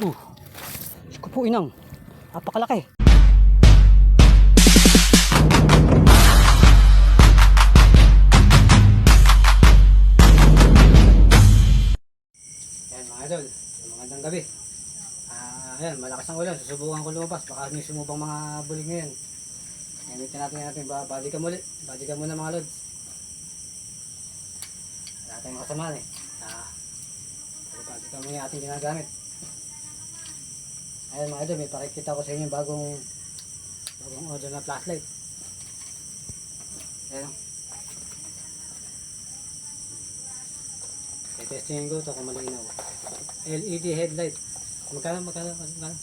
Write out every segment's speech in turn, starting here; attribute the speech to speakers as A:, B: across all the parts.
A: Uh, Diyos ko po inang. Napakalaki. Yan mga idol, magandang gabi. Ah, ayan, malakas ang ulan. Susubukan ko lumabas. Baka may sumubang mga bulig ngayon. Gamitin natin natin ba balikan muli. Balikan muna mga lods. Wala tayong kasamaan eh. Ah, balikan muna yung ating ginagamit. Ayan mga idol, may pakikita ko sa inyo bagong bagong order na flashlight. Ayan. Testingin ko ito kung malinaw. LED headlight. Magkano, magkano, magkano?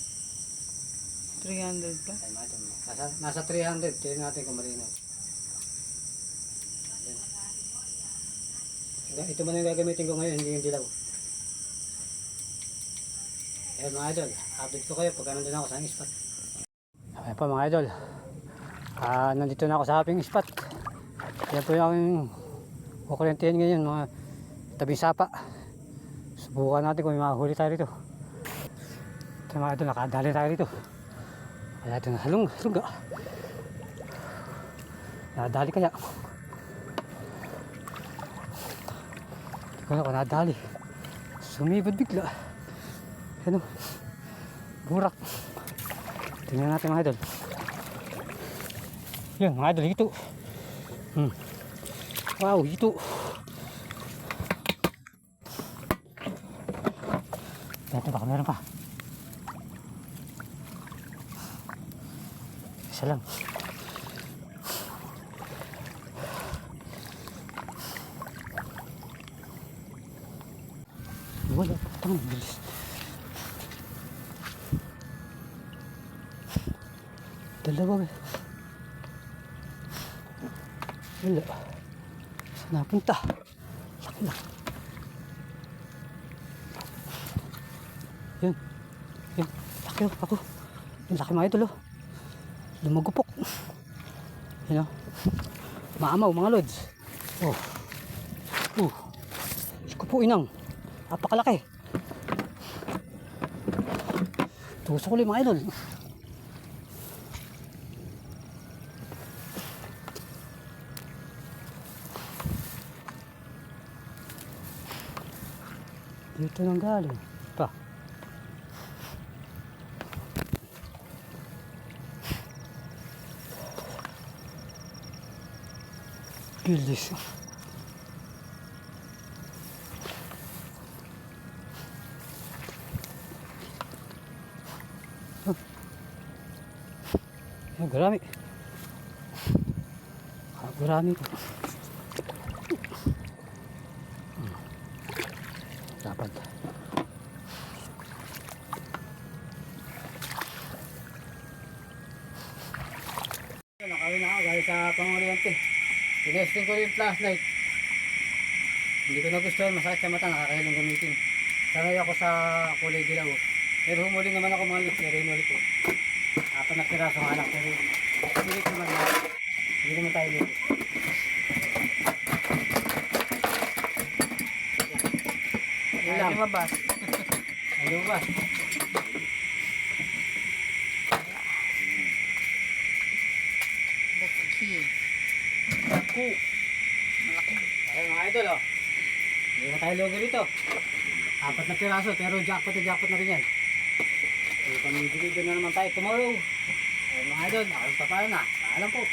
B: 300 plus.
A: Ay, madam. Nasa, nasa 300. Tingnan natin kung malinaw. Ayan. Ito muna yung gagamitin ko ngayon, hindi yung dilaw. Ayan mga idol, update ko kayo pag nandun ako sa aming spot. Ayan po mga idol. Ah, nandito na ako sa aming spot. Yan po yung kukurentehin ngayon mga tabing sapa. Subukan natin kung may mahuli tayo rito. Ito mga idol, nakadali tayo rito. Wala ito na halong, halongga. Nadali kaya. Hindi ko na kung nadali. Sumibad bigla. Ano? Burak. Tingnan natin mga idol. Yun, mga idol, ito. Hmm. Wow, ito. Dito baka meron pa. Isa lang. Wala. Tangan, bilis. Dalawa eh. Wala. Saan napunta? Laki lang. Yun. Yun. Laki oh. Ako. Yung laki mga idol oh. Lumagupok. Yun oh. Maamaw mga lods. Oh. Uh. Diyos ko po inang. Napakalaki. Tusok ulit mga idol. Dito nang galing. Pa. Bilis. Oh, gurami. Dapat. Nakawin na ako galing sa pangoriente. Tinesting ko yung flashlight. Hindi ko nagustuhan, masakit sa mata, nakakahilong gamitin. Sanay ako sa kulay dilaw. Pero humuli naman ako mga lits, pero hinuli ko. Apat na piraso ng anak, pero pilit naman na. Hindi naman tayo dito.
B: Ay, lumabas.
A: Ano ba?
B: That's key.
A: Ako.
B: Malaki.
A: Ayun mga idol oh. Hindi na tayo logo dito. Apat na piraso pero jackpot na jackpot na rin yan. Eh, pamibigay na naman tayo tomorrow. Ayun mga idol, pa na. Paalam po.